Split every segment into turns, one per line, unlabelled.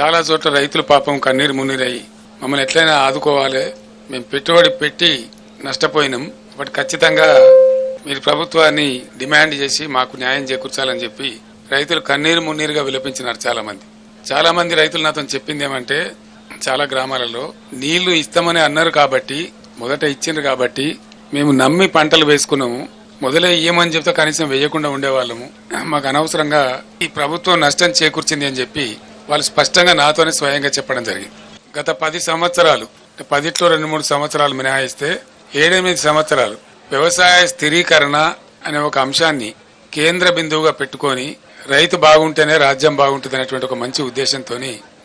చాలా చోట్ల రైతులు పాపం కన్నీరు మున్నీరయ్యి మమ్మల్ని ఎట్లయినా ఆదుకోవాలి. మేము పెట్టుబడి పెట్టి నష్టపోయినాం. బట్ ఖచ్చితంగా మీరు ప్రభుత్వాన్ని డిమాండ్ చేసి మాకు న్యాయం చేకూర్చాలని చెప్పి రైతులు కన్నీరు మున్నీరుగా విలపించినారు చాలా మంది చాలా మంది రైతులు నాతో చెప్పింది ఏమంటే చాలా గ్రామాలలో నీళ్ళు ఇస్తామని అన్నారు కాబట్టి మొదట ఇచ్చిండ్రు కాబట్టి మేము నమ్మి పంటలు వేసుకున్నాము. మొదలే ఇయ్యమని చెప్తే కనీసం వేయకుండా ఉండేవాళ్ళము. మాకు అనవసరంగా ఈ ప్రభుత్వం నష్టం చేకూర్చింది అని చెప్పి వాళ్ళు స్పష్టంగా నాతోనే స్వయంగా చెప్పడం జరిగింది. గత పది సంవత్సరాలు పదిట్లో రెండు మూడు సంవత్సరాలు మినహాయిస్తే ఏడెనిమిది సంవత్సరాలు వ్యవసాయ స్థిరీకరణ అనే ఒక అంశాన్ని కేంద్ర బిందువుగా పెట్టుకొని రైతు బాగుంటేనే రాజ్యం బాగుంటుంది అనేటువంటి ఒక మంచి ఉద్దేశంతో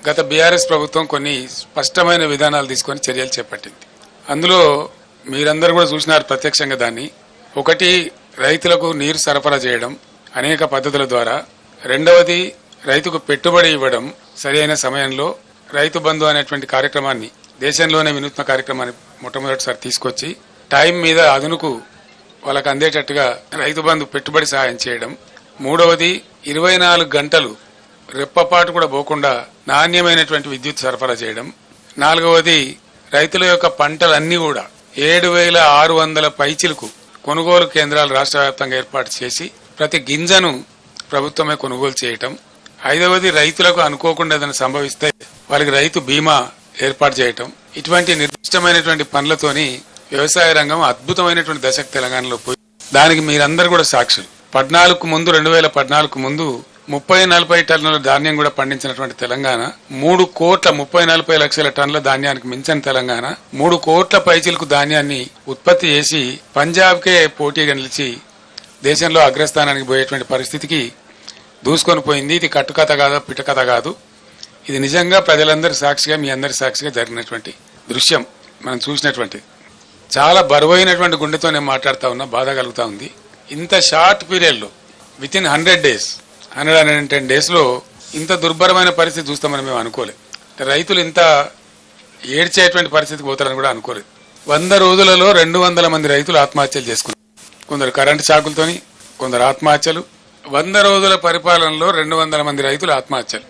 గత బీఆర్ఎస్ ప్రభుత్వం కొన్ని స్పష్టమైన విధానాలు తీసుకొని చర్యలు చేపట్టింది. అందులో మీరందరూ కూడా చూసినారు ప్రత్యక్షంగా దాన్ని. ఒకటి రైతులకు నీరు సరఫరా చేయడం అనేక పద్ధతుల ద్వారా. రెండవది రైతుకు పెట్టుబడి ఇవ్వడం సరైన సమయంలో రైతు బంధు అనేటువంటి కార్యక్రమాన్ని దేశంలోనే వినూత్న కార్యక్రమాన్ని మొట్టమొదటిసారి తీసుకొచ్చి టైం మీద అదునుకు వాళ్ళకు అందేటట్టుగా రైతు బంధు పెట్టుబడి సహాయం చేయడం. మూడవది ఇరవై నాలుగు గంటలు రెప్పపాటు కూడా పోకుండా నాణ్యమైనటువంటి విద్యుత్ సరఫరా చేయడం. నాలుగవది రైతుల యొక్క పంటలన్నీ కూడా ఏడు వేల ఆరు వందల పైచిలకు కొనుగోలు కేంద్రాలు రాష్ట్ర వ్యాప్తంగా ఏర్పాటు చేసి ప్రతి గింజను ప్రభుత్వమే కొనుగోలు చేయటం. ఐదవది రైతులకు అనుకోకుండా ఏదైనా సంభవిస్తే వాళ్ళకి రైతు బీమా ఏర్పాటు చేయటం ఇటువంటి నిర్దిష్టమైనటువంటి పనులతోని వ్యవసాయ రంగం అద్భుతమైనటువంటి దశకు తెలంగాణలో పోయి దానికి మీరందరూ కూడా సాక్షులు. పద్నాలుగు ముందు రెండు వేల పద్నాలుగు ముందు ముప్పై నలభై టన్నుల ధాన్యం కూడా పండించినటువంటి తెలంగాణ మూడు కోట్ల ముప్పై నలభై లక్షల టన్నుల ధాన్యానికి మించిన తెలంగాణ మూడు కోట్ల పైచిలకు ధాన్యాన్ని ఉత్పత్తి చేసి పంజాబ్కే పోటీగా నిలిచి దేశంలో అగ్రస్థానానికి పోయేటువంటి పరిస్థితికి దూసుకొని పోయింది. ఇది కట్టుకథ కాదు పిటకథ కాదు. ఇది నిజంగా ప్రజలందరి సాక్షిగా మీ అందరి సాక్షిగా జరిగినటువంటి దృశ్యం మనం చూసినటువంటి. చాలా బరువైనటువంటి గుండెతో నేను మాట్లాడుతూ ఉన్నా బాధ కలుగుతూ ఉంది. ఇంత షార్ట్ పీరియడ్లో within hundred days hundred hundred and ten డేస్లో ఇంత దుర్భరమైన పరిస్థితి చూస్తామని మేము అనుకోలేదు. రైతులు ఇంత ఏడ్చేటువంటి పరిస్థితికి పోతారని కూడా అనుకోలేదు. వంద రోజులలో రెండు వందల మంది రైతులు ఆత్మహత్యలు చేసుకున్నారు. కొందరు కరెంటు షాకులతోని కొందరు ఆత్మహత్యలు వంద రోజుల పరిపాలనలో రెండు వందల మంది రైతులు ఆత్మహత్యలు.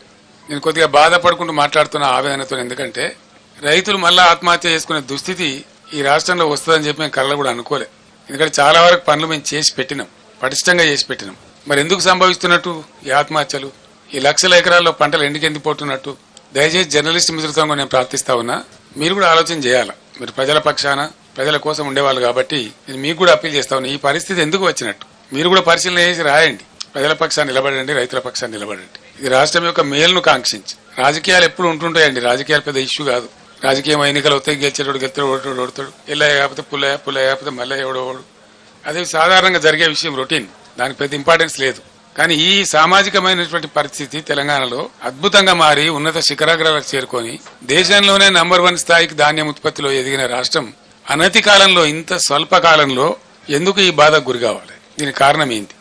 నేను కొద్దిగా బాధపడుకుంటూ మాట్లాడుతున్న ఆవేదనతో ఎందుకంటే రైతులు మళ్ళా ఆత్మహత్య చేసుకునే దుస్థితి ఈ రాష్ట్రంలో వస్తుందని చెప్పి మేము కళ్ళ కూడా అనుకోలే. ఎందుకంటే చాలా వరకు పనులు మేము చేసి పెట్టినాం. పటిష్టంగా చేసి పెట్టినాం. మరి ఎందుకు సంభవిస్తున్నట్టు ఈ ఆత్మహత్యలు? ఈ లక్షల ఎకరాల్లో పంటలు ఎందుకు దయచేసి జర్నలిస్ట్ మిత్రులతో నేను ప్రార్థిస్తా ఉన్నా. మీరు కూడా ఆలోచన చేయాలి? మీరు ప్రజల పక్షాన ప్రజల కోసం ఉండేవాళ్ళు కాబట్టి నేను మీకు కూడా అప్పీల్ చేస్తా ఉన్నా. ఈ పరిస్థితి ఎందుకు వచ్చినట్టు? మీరు కూడా పరిశీలన చేసి రాయండి. ప్రజల పక్షాన్ని నిలబడండి రైతుల పక్షాన్ని నిలబడండి. ఇది రాష్ట్రం యొక్క మేలును కాంక్షించి రాజకీయాలు ఎప్పుడు ఉంటుంటాయండి. రాజకీయాలు పెద్ద ఇష్యూ కాదు. రాజకీయం ఎన్నికలు వస్తాయి గెలిచేటోడు గెలుతాడు ఓడతాడు ఓడతాడు. ఎల్లయ్య కాకపోతే పుల్లయ్య పుల్లయ్య కాకపోతే మల్లయ్య ఎవడోడు అది సాధారణంగా జరిగే విషయం రొటీన్. దానికి పెద్ద ఇంపార్టెన్స్ లేదు. కానీ ఈ సామాజికమైనటువంటి పరిస్థితి తెలంగాణలో అద్భుతంగా మారి ఉన్నత శిఖరాగ్రాలకు చేరుకొని దేశంలోనే నంబర్ వన్ స్థాయికి ధాన్యం ఉత్పత్తిలో ఎదిగిన రాష్ట్రం అనతి కాలంలో ఇంత స్వల్ప కాలంలో ఎందుకు ఈ బాధకు గురి కావాలి? దీనికి కారణం ఏంటి?